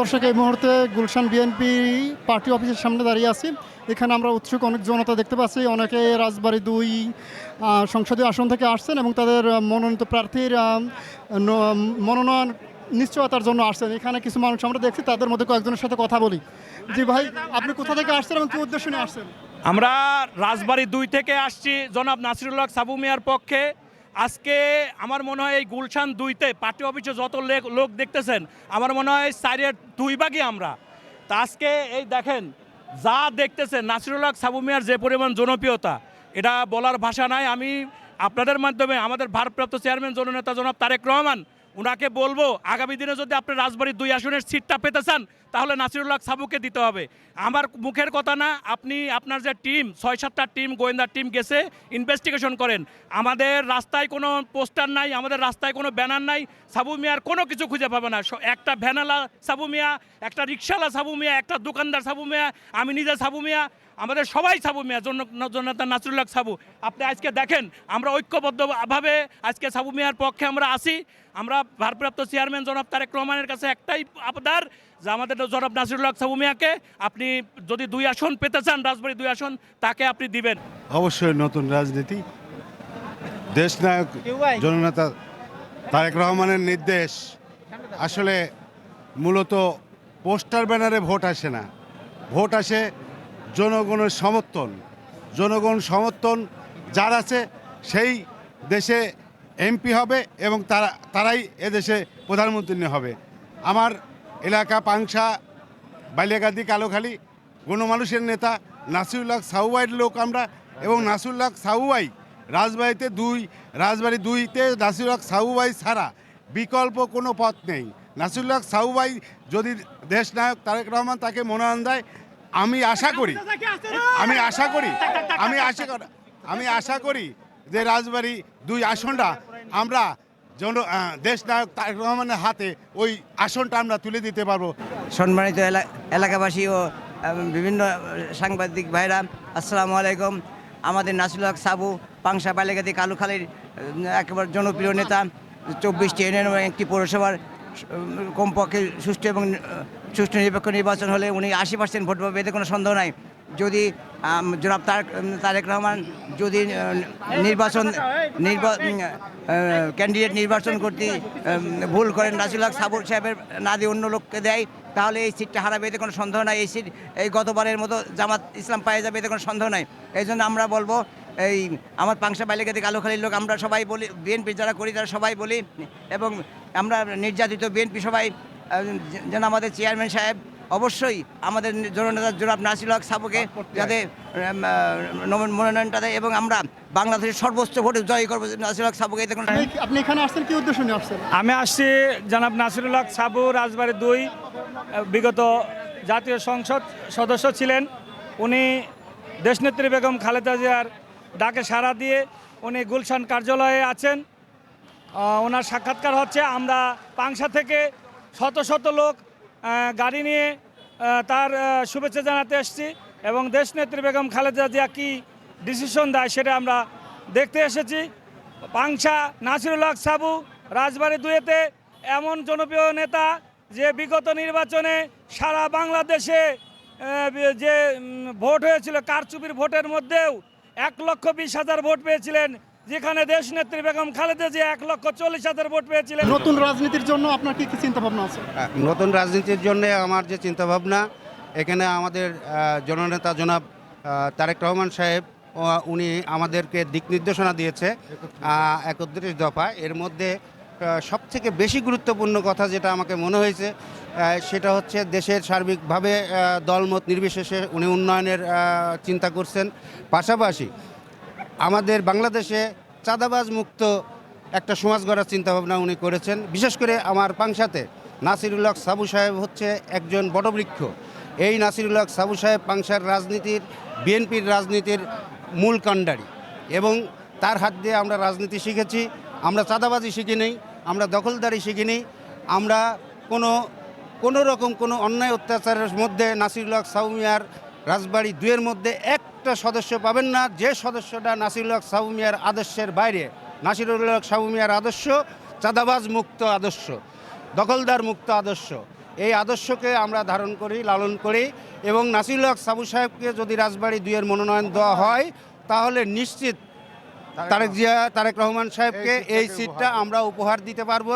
দর্শক এই মুহূর্তে গুলশান বিএনপি পার্টি অফিসের সামনে দাঁড়িয়ে আছি। এখানে আমরা উৎসুক অনেক জনতা দেখতে পাচ্ছি। অনেকে রাজবাড়ি দুই সংসদীয় আসন থেকে আসছেন এবং তাদের মনোনীত প্রার্থীর মনোনয়ন নিশ্চয়তার জন্য আসছেন। এখানে কিছু মানুষ আমরা দেখছি, তাদের মধ্যে কয়েকজনের সাথে কথা বলি। জি ভাই, আপনি কোথা থেকে আসছেন এবং কি উদ্দেশ্য নিয়ে আসছেন? আমরা রাজবাড়ি দুই থেকে আসছি। জনাব নাসিরুল্লাহ সাবু মিয়ার পক্ষে। আজকে আমার মনে হয় এই গুলশান দুইতে পার্টি অফিসে যত লেক- দেখতেছেন, আমার মনে হয় সাইডের দুই ভাগই আমরা। তা আজকে এই দেখেন, যা দেখতেছেন নাসিরুল্লাহ সাবু মিয়ার যে পরিমাণ জনপ্রিয়তা, এটা বলার ভাষা নাই। আমি আপনাদের মাধ্যমে আমাদের ভারপ্রাপ্ত চেয়ারম্যান জননেতা জনাব তারেক রহমান ওনাকে বলব, আগামী দিনে যদি আপনি রাজবাড়ির দুই আসনের সিটটা পেতে চান, তাহলে নাসিরুল্লাহ সাবুকে দিতে হবে। আমার মুখের কথা না, আপনি, আপনার যে টিম, ছয় সাতটা টিম, গোয়েন্দা টিম গেছে ইনভেস্টিগেশন করেন। আমাদের রাস্তায় কোনো পোস্টার নাই, আমাদের রাস্তায় কোনো ব্যানার নাই, সাবু মিয়ার কোনো কিছু খুঁজে পাবে না। একটা ভ্যানালা সাবু মিয়া, একটা রিক্সাওয়ালা সাবু মিয়া, একটা দোকানদার সাবু মিয়া, আমি নিজে সাবু মিয়া আমাদের সবাই সাবু মিয়া। জন জনতা নাসরুল্লাহ সাবু আপনি আজকে দেখেন আমরা ঐক্যবদ্ধভাবে আজকে সাবু মিয়ার পক্ষে আমরা আসি আমরা ভারপ্রাপ্ত চেয়ারম্যান জনাব তারেক রহমানের কাছে একটাই আবদার যে আমাদের জনাব নাসরুল্লাহ সাবু মিয়াকে আপনি যদি দুই আসন পেতে চান রাজবাড়ি দুই আসন তাকে আপনি দিবেন। অবশ্যই নতুন রাজনীতি। দেশ দেশনায়ক জননেতা তারেক রহমানের নির্দেশ। আসলে মূলত পোস্টার ব্যানারে ভোট আসে না। ভোট আসে জনগণের সমর্থন, জনগণ সমর্থন যার আছে সেই দেশে এমপি হবে এবং তারা, তারাই এদেশে প্রধানমন্ত্রী হবে। আমার এলাকা পাংশা, বালিয়াগাদি, কালোখালী গণমানুষের নেতা নাসিরুল্লাহ সাহুবাইয়ের লোক আমরা এবং নাসিরুল্লাহ সাহুবাই রাজবাড়িতে দুই, রাজবাড়ি দুইতে নাসিরুল্লাহ সাহুবাই ছাড়া বিকল্প কোনো পথ নেই। নাসিরুল্লাহ সাহুবাই যদি দেশ নায়ক তারেক রহমান তাকে মনোনয়ন দেয় আমি আশা করি আমি আশা করি আমি আশা করি আমি আশা করি যে রাজবাড়ি দুই আসনটা আমরা জন দেশ নায়ক তারেক রহমানের হাতে ওই আসনটা আমরা তুলে দিতে পারব। সম্মানিত এলা- এলাকাবাসী ও বিভিন্ন সাংবাদিক ভাইরা আসসালামু আলাইকুম। আমাদের নাসিরুল হক সাবু পাংশা বালিগাতি কালুখালীর একেবারে জনপ্রিয় নেতা চব্বিশটি ইউনিয়ন এবং একটি পৌরসভার কমপক্ষে সুষ্ঠু এবং সুষ্ঠু নিরপেক্ষ নির্বাচন হলে উনি আশি পার্সেন্ট ভোট পাবে, এতে কোনো সন্দেহ নাই। যদি জনাব তারেক তারেক রহমান যদি নির্বাচন ক্যান্ডিডেট নির্বাচন করতে ভুল করেন নাসিরুল হক সাবুর সাহেবের না দিয়ে অন্য লোককে দেয়, তাহলে এই সিটটা হারাবে, এতে কোনো সন্দেহ নাই। এই সিট, এই গতবারের মতো জামাত ইসলাম পায়ে যাবে, এতে কোনো সন্দেহ নাই। এই জন্য আমরা বলব এই আমার পাংশা বালিকাতে কালোখালির লোক আমরা সবাই বলি বিএনপি যারা করি তারা সবাই বলি এবং আমরা নির্যাতিত বিএনপি সবাই যেন আমাদের চেয়ারম্যান সাহেব অবশ্যই আমাদের জননেতা জনাব নাসির হক সাবুকে যাতে মনোনয়নটা দেয় এবং আমরা বাংলাদেশের সর্বোচ্চ ভোটে জয় করব নাসির হক সাবুকে। এতে কোনো আপনি- এখানে আসছেন কি উদ্দেশ্য নিয়ে আসছেন? আমি আসছি জনাব নাসিরুল্লাহ সাবু রাজবাড়ি দুই বিগত জাতীয় সংসদ সদস্য ছিলেন। উনি দেশনেত্রী বেগম খালেদা জিয়ার ডাকে সাড়া দিয়ে উনি গুলশান কার্যালয়ে আছেন। ওনার সাক্ষাৎকার হচ্ছে, আমরা পাংশা থেকে শত শত লোক গাড়ি নিয়ে তার শুভেচ্ছা জানাতে এসেছি এবং দেশনেত্রী বেগম খালেদা জিয়া কী ডিসিশন দেয় সেটা আমরা দেখতে এসেছি। পাংশা নাসিরুল হক সাবু, রাজবাড়ি দুয়েতে এমন জনপ্রিয় নেতা যে বিগত নির্বাচনে সারা বাংলাদেশে যে ভোট হয়েছিল, কারচুপির ভোটের মধ্যেও এক লক্ষ বিশ হাজার ভোট পেয়েছিলেন যেখানে দেশ নেত্রী বেগম খালেদা জিয়া এক লক্ষ চল্লিশ হাজার ভোট পেয়েছিলেন। নতুন রাজনীতির জন্য আপনার কি কি চিন্তা ভাবনা আছে নতুন রাজনীতির জন্য আমার যে চিন্তাভাবনা এখানে আমাদের জননেতা জনাব তারেক রহমান সাহেব উনি আমাদেরকে দিক নির্দেশনা দিয়েছে একত্রিশ দফা। এর মধ্যে সব থেকে বেশি গুরুত্বপূর্ণ কথা যেটা আমাকে মনে হয়েছে সেটা হচ্ছে দেশের সার্বিকভাবে দলমত নির্বিশেষে উনি উন্নয়নের চিন্তা করছেন। পাশাপাশি আমাদের বাংলাদেশে চাঁদাবাজ মুক্ত একটা সমাজ গড়ার চিন্তাভাবনা উনি করেছেন। বিশেষ করে আমার পাংশাতে নাসিরুল্লাহ সাবু সাহেব হচ্ছে একজন বটবৃক্ষ। এই নাসিরুল্লাহ সাবু সাহেব পাংশার রাজনীতির, বিএনপির রাজনীতির মূল কাণ্ডারি এবং তার হাত দিয়ে আমরা রাজনীতি শিখেছি। আমরা চাঁদাবাজি শিখি নেই আমরা দখলদারি শিখিনি, আমরা কোনো কোনো রকম কোনো অন্যায় অত্যাচারের মধ্যে নাসিরুল্লাহ সাউমিয়ার রাজবাড়ি দুয়ের মধ্যে একটা সদস্য পাবেন না। যে সদস্যটা নাসিরুল্লাহ সাউমিয়ার আদর্শের বাইরে নাসিরুল্লাহ সাউমিয়ার আদর্শ, চাঁদাবাজ মুক্ত আদর্শ, দখলদার মুক্ত আদর্শ। এই আদর্শকে আমরা ধারণ করি, লালন করি এবং নাসিরুল হক, সাবু সাহেবকে যদি রাজবাড়ি দুইয়ের মনোনয়ন দেওয়া হয়, তাহলে নিশ্চিত তারেক জিয়া তারেক রহমান সাহেবকে এই সিটটা আমরা উপহার দিতে পারব।